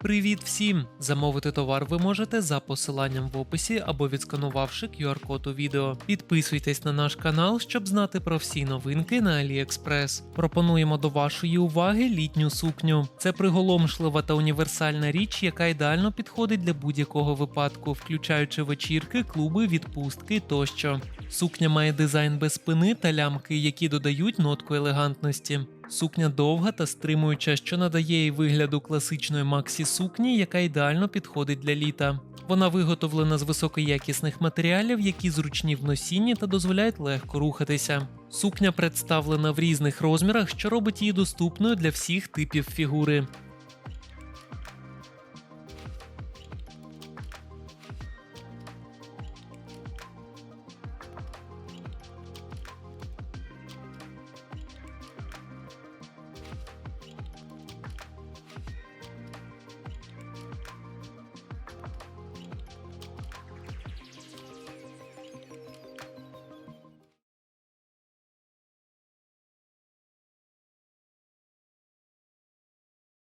Привіт всім! Замовити товар ви можете за посиланням в описі або відсканувавши QR-код у відео. Підписуйтесь на наш канал, щоб знати про всі новинки на AliExpress. Пропонуємо до вашої уваги літню сукню. Це приголомшлива та універсальна річ, яка ідеально підходить для будь-якого випадку, включаючи вечірки, клуби, відпустки тощо. Сукня має дизайн без спини та лямки, які додають нотку елегантності. Сукня довга та стримуюча, що надає їй вигляду класичної максі сукні, яка ідеально підходить для літа. Вона виготовлена з високоякісних матеріалів, які зручні в носінні та дозволяють легко рухатися. Сукня представлена в різних розмірах, що робить її доступною для всіх типів фігури.